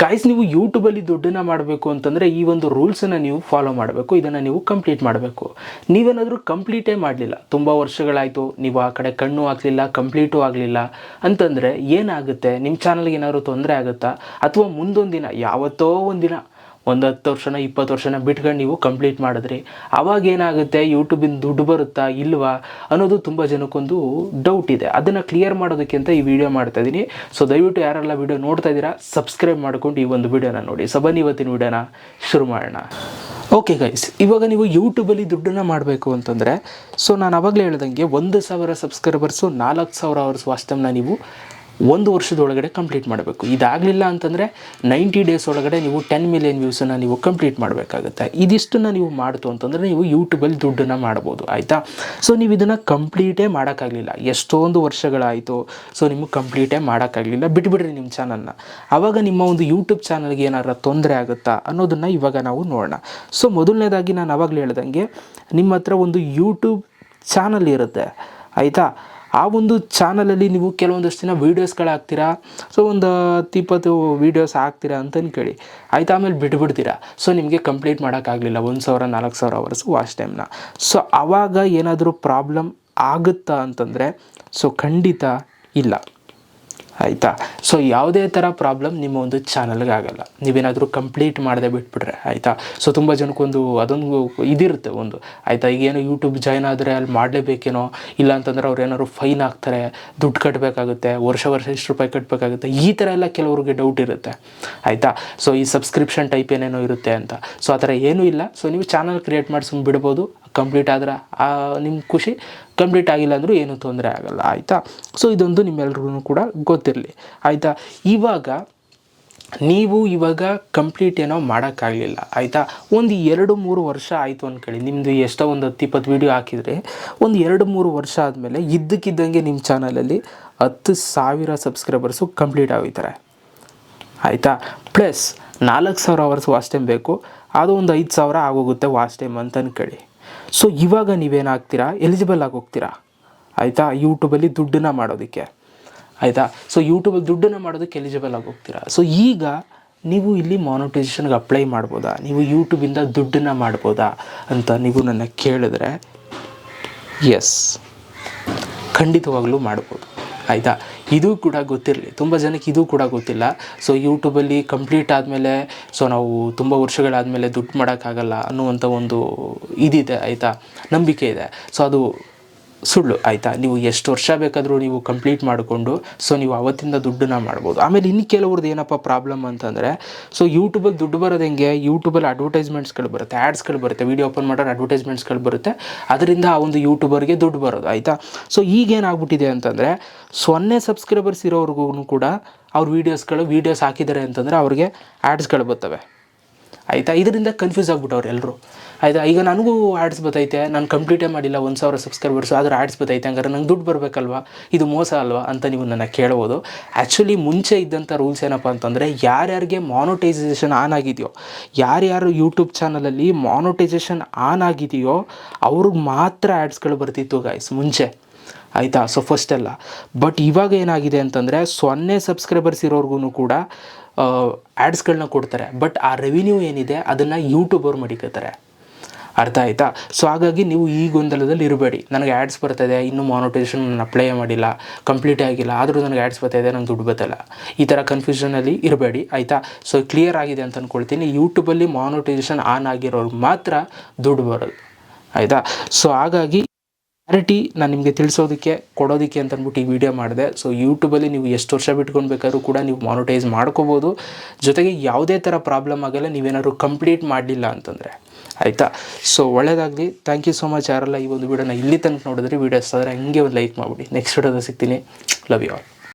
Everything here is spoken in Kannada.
ಗಾಯ್ಸ್ ನೀವು ಯೂಟ್ಯೂಬಲ್ಲಿ ದುಡ್ಡನ್ನು ಮಾಡಬೇಕು ಅಂತಂದರೆ ಈ ಒಂದು ರೂಲ್ಸನ್ನು ನೀವು ಫಾಲೋ ಮಾಡಬೇಕು, ಇದನ್ನು ನೀವು ಕಂಪ್ಲೀಟ್ ಮಾಡಬೇಕು. ನೀವೇನಾದರೂ ಕಂಪ್ಲೀಟೇ ಮಾಡಲಿಲ್ಲ, ತುಂಬ ವರ್ಷಗಳಾಯಿತು, ನೀವು ಆ ಕಡೆ ಕಣ್ಣು ಆಗಲಿಲ್ಲ ಕಂಪ್ಲೀಟು ಆಗಲಿಲ್ಲ ಅಂತಂದರೆ ಏನಾಗುತ್ತೆ? ನಿಮ್ಮ ಚಾನಲ್ಗೆ ಏನಾದರೂ ತೊಂದರೆ ಆಗುತ್ತಾ? ಅಥವಾ ಮುಂದೊಂದು ದಿನ ಯಾವತ್ತೋ ಒಂದಿನ ಒಂದು ಹತ್ತು ವರ್ಷನ, ಇಪ್ಪತ್ತು ವರ್ಷನ ಬಿಟ್ಕೊಂಡು ನೀವು ಕಂಪ್ಲೀಟ್ ಮಾಡಿದ್ರಿ ಅವಾಗ ಏನಾಗುತ್ತೆ? ಯೂಟ್ಯೂಬಿಂದ ದುಡ್ಡು ಬರುತ್ತಾ ಇಲ್ವಾ ಅನ್ನೋದು ತುಂಬ ಜನಕ್ಕೊಂದು ಡೌಟ್ ಇದೆ. ಅದನ್ನು ಕ್ಲಿಯರ್ ಮಾಡೋದಕ್ಕೆ ಅಂತ ಈ ವಿಡಿಯೋ ಮಾಡ್ತಾ ಇದ್ದೀನಿ ಸೊ ದಯವಿಟ್ಟು ಯಾರೆಲ್ಲ ವಿಡಿಯೋ ನೋಡ್ತಾ ಇದ್ದೀರಾ ಸಬ್ಸ್ಕ್ರೈಬ್ ಮಾಡ್ಕೊಂಡು ಈ ಒಂದು ವಿಡಿಯೋನ ನೋಡಿ. ಸೊ ಬನ್ನಿ ಇವತ್ತಿನ ವಿಡಿಯೋನ ಶುರು ಮಾಡೋಣ. ಓಕೆ ಗೈಸ್ ಇವಾಗ ನೀವು ಯೂಟ್ಯೂಬಲ್ಲಿ ದುಡ್ಡನ್ನು ಮಾಡಬೇಕು ಅಂತಂದರೆ ಸೊ ನಾನು ಅವಾಗಲೇ ಹೇಳ್ದಂಗೆ ಒಂದು ಸಾವಿರ ಸಬ್ಸ್ಕ್ರೈಬರ್ಸು ನಾಲ್ಕು ಸಾವಿರ ಅವರ್ಸ್ ವಾಸ್ತವನ ನೀವು ಒಂದು ವರ್ಷದೊಳಗಡೆ ಕಂಪ್ಲೀಟ್ ಮಾಡಬೇಕು. ಇದಾಗಲಿಲ್ಲ ಅಂತಂದರೆ ನೈಂಟಿ ಡೇಸ್ ಒಳಗಡೆ ನೀವು ಟೆನ್ ಮಿಲಿಯನ್ ವ್ಯೂಸನ್ನು ನೀವು ಕಂಪ್ಲೀಟ್ ಮಾಡಬೇಕಾಗುತ್ತೆ. ಇದಿಷ್ಟನ್ನು ನೀವು ಮಾಡ್ತು ಅಂತಂದರೆ ನೀವು ಯೂಟ್ಯೂಬಲ್ಲಿ ದುಡ್ಡನ್ನು ಮಾಡ್ಬೋದು, ಆಯಿತಾ? ಸೊ ನೀವು ಇದನ್ನು ಕಂಪ್ಲೀಟೇ ಮಾಡೋಕ್ಕಾಗಲಿಲ್ಲ. ಎಷ್ಟೊಂದು ವರ್ಷಗಳಾಯಿತು ಸೊ ನಿಮಗೆ ಕಂಪ್ಲೀಟೇ ಮಾಡೋಕ್ಕಾಗಲಿಲ್ಲ. ಬಿಟ್ಬಿಡ್ರಿ ನಿಮ್ಮ ಚಾನಲ್ನ ಆವಾಗ ನಿಮ್ಮ ಒಂದು ಯೂಟ್ಯೂಬ್ ಚಾನಲ್ಗೆ ಏನಾರ ತೊಂದರೆ ಆಗುತ್ತಾ ಅನ್ನೋದನ್ನು ಇವಾಗ ನಾವು ನೋಡೋಣ. ಸೊ ಮೊದಲನೇದಾಗಿ ನಾನು ಅವಾಗಲೇ ಹೇಳ್ದಂಗೆ, ನಿಮ್ಮ ಹತ್ರ ಒಂದು ಯೂಟ್ಯೂಬ್ ಚಾನಲ್ ಇರುತ್ತೆ, ಆಯಿತಾ? ಆ ಒಂದು ಚಾನಲಲ್ಲಿ ನೀವು ಕೆಲವೊಂದಷ್ಟು ದಿನ ವೀಡಿಯೋಸ್ಗಳು ಹಾಕ್ತೀರಾ ಸೊ ಒಂದು ಹತ್ತು ಇಪ್ಪತ್ತು ವೀಡಿಯೋಸ್ ಹಾಕ್ತೀರಾ ಅಂತ ಕೇಳಿ. ಆಯ್ತು? ಆಮೇಲೆ ಬಿಟ್ಬಿಡ್ತೀರಾ? ಸೊ ನಿಮಗೆ ಕಂಪ್ಲೀಟ್ ಮಾಡೋಕ್ಕಾಗಲಿಲ್ಲ. ಒಂದು ಸಾವಿರ, ನಾಲ್ಕು ಸಾವಿರ ಅವರ್ಸ್ ವಾಚ್ ಟೈಮ್ನ ಸೊ ಆವಾಗ ಏನಾದರೂ ಪ್ರಾಬ್ಲಮ್ ಆಗುತ್ತಾ ಅಂತಂದರೆ ಸೊ ಖಂಡಿತ ಇಲ್ಲ. ಆಯಿತಾ? ಸೊ ಯಾವುದೇ ಥರ ಪ್ರಾಬ್ಲಮ್ ನಿಮ್ಮ ಒಂದು ಚಾನಲ್ಗೆ ಆಗಲ್ಲ. ನೀವೇನಾದರೂ ಕಂಪ್ಲೀಟ್ ಮಾಡದೆ ಬಿಟ್ಬಿಟ್ರೆ ಆಯಿತಾ? ಸೊ ತುಂಬ ಜನಕ್ಕೊಂದು ಅದೊಂದು ಇದಿರುತ್ತೆ ಒಂದು. ಆಯಿತಾ? ಈಗೇನೋ ಯೂಟ್ಯೂಬ್ ಜಾಯ್ನ್ ಆದರೆ ಅಲ್ಲಿ ಮಾಡಲೇಬೇಕೇನೋ? ಇಲ್ಲ ಅಂತಂದ್ರೆ ಅವ್ರು ಏನಾದ್ರು ಫೈನ್ ಹಾಕ್ತಾರೆ ದುಡ್ಡು ಕಟ್ಟಬೇಕಾಗುತ್ತೆ ವರ್ಷ ವರ್ಷ ಇಷ್ಟು ರೂಪಾಯಿ ಕಟ್ಟಬೇಕಾಗುತ್ತೆ ಈ ಥರ ಎಲ್ಲ ಕೆಲವ್ರಿಗೆ ಡೌಟ್ ಇರುತ್ತೆ. ಆಯಿತಾ? ಸೊ ಈ ಸಬ್ಸ್ಕ್ರಿಪ್ಷನ್ ಟೈಪ್ ಏನೇನೋ ಇರುತ್ತೆ ಅಂತ. ಸೊ ಆ ಥರ ಏನೂ ಇಲ್ಲ. ಸೊ ನೀವು ಚಾನಲ್ ಕ್ರಿಯೇಟ್ ಮಾಡಿ ಬಿಡ್ಬೋದು. ಕಂಪ್ಲೀಟ್ ಆದ್ರೆ ನಿಮ್ಮ ಖುಷಿ ಕಂಪ್ಲೀಟ್ ಆಗಿಲ್ಲ ಅಂದರೂ ಏನೂ ತೊಂದರೆ ಆಗಲ್ಲ, ಆಯಿತಾ? ಸೊ ಇದೊಂದು ನಿಮ್ಮೆಲ್ರಿಗೂ ಕೂಡ ಗೊತ್ತಿರಲಿ, ಆಯಿತಾ? ಇವಾಗ ನೀವು ಇವಾಗ ಕಂಪ್ಲೀಟ್ ಏನೋ ಮಾಡೋಕ್ಕಾಗಲಿಲ್ಲ, ಆಯಿತಾ? ಒಂದು ಎರಡು ಮೂರು ವರ್ಷ ಆಯಿತು ಅಂದ್ಕೊಳ್ಳಿ ನಿಮ್ಮದು ಎಷ್ಟೋ ಒಂದು ಹತ್ತು ಇಪ್ಪತ್ತು ವೀಡಿಯೋ ಹಾಕಿದರೆ, ಒಂದು ಎರಡು ಮೂರು ವರ್ಷ ಆದಮೇಲೆ ಇದ್ದಕ್ಕಿದ್ದಂಗೆ ನಿಮ್ಮ ಚಾನಲಲ್ಲಿ ಹತ್ತು ಸಾವಿರ ಸಬ್ಸ್ಕ್ರೈಬರ್ಸು ಕಂಪ್ಲೀಟ್ ಆಗೋಯ್ತಾರೆ, ಆಯಿತಾ? ಪ್ಲಸ್ ನಾಲ್ಕು ಸಾವಿರ ಅವರ್ಸ್ ವಾಚ್ ಟೈಮ್ ಬೇಕು, ಅದು ಒಂದು ಐದು ಸಾವಿರ ಆಗೋಗುತ್ತೆ ವಾಚ್ ಟೈಮ್ ಅಂತ ಅನ್ಕೊಳ್ಳಿ ಸೊ ಇವಾಗ ನೀವೇನಾಗ್ತೀರಾ? ಎಲಿಜಿಬಲ್ ಆಗಿ ಹೋಗ್ತೀರಾ? ಆಯಿತಾ? ಯೂಟ್ಯೂಬಲ್ಲಿ ದುಡ್ಡನ್ನ ಮಾಡೋದಕ್ಕೆ. ಆಯಿತಾ? ಸೊ ಯೂಟ್ಯೂಬಲ್ಲಿ ದುಡ್ಡನ್ನು ಮಾಡೋದಕ್ಕೆ ಎಲಿಜಿಬಲ್ ಆಗಿ ಹೋಗ್ತೀರಾ? ಸೊ ಈಗ ನೀವು ಇಲ್ಲಿ ಮಾನಿಟೈಸೇಷನ್ಗೆ ಅಪ್ಲೈ ಮಾಡ್ಬೋದಾ? ನೀವು ಯೂಟ್ಯೂಬಿಂದ ದುಡ್ಡನ್ನು ಮಾಡ್ಬೋದಾ? ಅಂತ ನೀವು ನನ್ನ ಕೇಳಿದ್ರೆ ಎಸ್ ಖಂಡಿತವಾಗಲೂ ಮಾಡ್ಬೋದು. ಆಯಿತಾ? ಇದು ಕೂಡ ಗೊತ್ತಿರಲಿ. ತುಂಬ ಜನಕ್ಕೆ ಇದು ಕೂಡ ಗೊತ್ತಿಲ್ಲ. ಸೊ ಯೂಟ್ಯೂಬಲ್ಲಿ ಕಂಪ್ಲೀಟ್ ಆದಮೇಲೆ ಸೊ ನಾವು ತುಂಬ ವರ್ಷಗಳಾದಮೇಲೆ ದುಡ್ಡು ಮಾಡೋಕ್ಕಾಗಲ್ಲ ಅನ್ನುವಂಥ ಒಂದು ಇದಿದೆ, ಆಯಿತಾ? ನಂಬಿಕೆ ಇದೆ. ಸೊ ಅದು ಸುಳ್ಳು, ಆಯಿತಾ? ನೀವು ಎಷ್ಟು ವರ್ಷ ಬೇಕಾದರೂ ನೀವು ಕಂಪ್ಲೀಟ್ ಮಾಡಿಕೊಂಡು ಸೊ ನೀವು ಅವತ್ತಿಂದ ದುಡ್ಡನ್ನ ಮಾಡ್ಬೋದು. ಆಮೇಲೆ ಇನ್ನು ಕೆಲವ್ರದ್ದು ಏನಪ್ಪ ಪ್ರಾಬ್ಲಮ್ ಅಂತಂದರೆ ಸೊ ಯೂಟ್ಯೂಬಲ್ಲಿ ದುಡ್ಡು ಬರೋದು ಹೆಂಗೆ? ಯೂಟ್ಯೂಬಲ್ಲಿ ಅಡ್ವರ್ಟೈಸ್ಮೆಂಟ್ಸ್ಗಳು ಬರುತ್ತೆ ಆ್ಯಡ್ಸ್ಗಳು ಬರುತ್ತೆ ವೀಡಿಯೋ ಓಪನ್ ಮಾಡೋರು ಅಡ್ವರ್ಟೈಸ್ಮೆಂಟ್ಸ್ಗಳು ಬರುತ್ತೆ. ಅದರಿಂದ ಆ ಒಂದು ಯೂಟ್ಯೂಬರ್ಗೆ ದುಡ್ಡು ಬರೋದು, ಆಯಿತಾ? ಸೊ ಈಗೇನಾಗ್ಬಿಟ್ಟಿದೆ ಅಂತಂದರೆ, ಸೊನ್ನೆ ಸಬ್ಸ್ಕ್ರೈಬರ್ಸ್ ಇರೋರ್ಗೂ ಕೂಡ ಅವ್ರ ವೀಡಿಯೋಸ್ಗಳು ವೀಡಿಯೋಸ್ ಹಾಕಿದ್ದಾರೆ ಅಂತಂದರೆ ಅವ್ರಿಗೆ ಆ್ಯಡ್ಸ್ಗಳು ಬರ್ತವೆ. ಆಯಿತಾ? ಇದರಿಂದ ಕನ್ಫ್ಯೂಸ್ ಆಗ್ಬಿಟ್ಟವ್ರು ಎಲ್ಲರೂ ಆಯಿತಾ? ಈಗ ನನಗೂ ಆ್ಯಡ್ಸ್ ಬತ್ತೈತೆ ನಾನು ಕಂಪ್ಲೀಟೇ ಮಾಡಿಲ್ಲ, ಒಂದು ಸಾವಿರ ಸಬ್ಸ್ಕ್ರೈಬರ್ಸ್ ಆದರೆ ಆ್ಯಡ್ಸ್ ಬತ್ತೈತೆ ಹಂಗಾರೆ ನಂಗೆ ದುಡ್ಡು ಬರಬೇಕಲ್ವಾ? ಇದು ಮೋಸ ಅಲ್ವಾ? ಅಂತ ನೀವು ನನ್ನ ಕೇಳ್ಬೋದು. ಆ್ಯಕ್ಚುಲಿ ಮುಂಚೆ ಇದ್ದಂಥ ರೂಲ್ಸ್ ಏನಪ್ಪ ಅಂತಂದರೆ, ಯಾರ್ಯಾರಿಗೆ ಮಾನೋಟೈಸೇಷನ್ ಆನ್ ಆಗಿದೆಯೋ, ಯಾರ್ಯಾರು ಯೂಟ್ಯೂಬ್ ಚಾನಲಲ್ಲಿ ಮಾನೋಟೈಸೇಷನ್ ಆನ್ ಆಗಿದೆಯೋ, ಅವ್ರಿಗೆ ಮಾತ್ರ ಆ್ಯಡ್ಸ್ಗಳು ಬರ್ತಿತ್ತು ಗಾಯ್ಸ್ ಮುಂಚೆ. ಆಯಿತಾ? ಸೊ ಫಸ್ಟ್ ಎಲ್ಲ. ಬಟ್ ಇವಾಗ ಏನಾಗಿದೆ ಅಂತಂದರೆ, ಸೊನ್ನೆ ಸಬ್ಸ್ಕ್ರೈಬರ್ಸ್ ಇರೋರ್ಗು ಕೂಡ ಆ್ಯಡ್ಸ್ಗಳನ್ನ ಕೊಡ್ತಾರೆ. ಬಟ್ ಆ ರೆವಿನ್ಯೂ ಏನಿದೆ, ಅದನ್ನು ಯೂಟ್ಯೂಬರ್ ಮಡಿಕೋತಾರೆ ಅರ್ಥ ಆಯಿತಾ? ಸೊ ಹಾಗಾಗಿ ನೀವು ಈ ಗೊಂದಲದಲ್ಲಿ ಇರಬೇಡಿ. ನನಗೆ ಆ್ಯಡ್ಸ್ ಬರ್ತಾಯಿದೆ ಇನ್ನೂ ಮಾನಿಟೈಸೇಷನ್ ನಾನು ಅಪ್ಲೈ ಮಾಡಿಲ್ಲ ಕಂಪ್ಲೀಟ್ ಆಗಿಲ್ಲ, ಆದರೂ ನನಗೆ ಆ್ಯಡ್ಸ್ ಬರ್ತಾಯಿದೆ ನಂಗೆ ದುಡ್ಡು ಬರ್ತಲ್ಲ. ಈ ಥರ ಕನ್ಫ್ಯೂಷನಲ್ಲಿ ಇರಬೇಡಿ, ಆಯಿತಾ? ಸೊ ಕ್ಲಿಯರ್ ಆಗಿದೆ ಅಂತ ಅಂದ್ಕೊಳ್ತೀನಿ ಯೂಟ್ಯೂಬಲ್ಲಿ ಮಾನಿಟೈಸೇಷನ್ ಆನ್ ಆಗಿರೋರು ಮಾತ್ರ ದುಡ್ಡು ಬರೋದು ಆಯಿತಾ? ಸೊ ಹಾಗಾಗಿ ಕ್ಲಾರಿಟಿ ನಾನು ನಿಮಗೆ ತಿಳಿಸೋದಕ್ಕೆ, ಕೊಡೋದಕ್ಕೆ ಅಂತ ಅಂದ್ಬಿಟ್ಟು ಈ ವಿಡಿಯೋ ಮಾಡಿದೆ. ಸೊ ಯೂಟ್ಯೂಬಲ್ಲಿ ನೀವು ಎಷ್ಟು ವರ್ಷ ಬಿಟ್ಕೊಂಡು ಬೇಕಾದ್ರೂ ಕೂಡ ನೀವು ಮಾನಿಟೈಸ್ ಮಾಡ್ಕೋಬೋದು. ಜೊತೆಗೆ ಯಾವುದೇ ಥರ ಪ್ರಾಬ್ಲಮ್ ಆಗಲ್ಲ, ನೀವೇನಾದ್ರು ಕಂಪ್ಲೀಟ್ ಮಾಡಲಿಲ್ಲ ಅಂತಂದರೆ. ಆಯಿತಾ? ಸೊ ಒಳ್ಳೇದಾಗಲಿ. ಥ್ಯಾಂಕ್ ಯು ಸೋ ಮಚ್ ಯಾರಲ್ಲ ಈ ಒಂದು ವಿಡಿಯೋನ ಇಲ್ಲಿ ತನಕ ನೋಡಿದ್ರೆ ವೀಡಿಯೋಸ್ ಆದರೆ ಹಂಗೆ ಒಂದು ಲೈಕ್ ಮಾಡಿಬಿಡಿ. ನೆಕ್ಸ್ಟ್ ವಿಡಿಯೋದ ಸಿಗ್ತೀನಿ. Love you all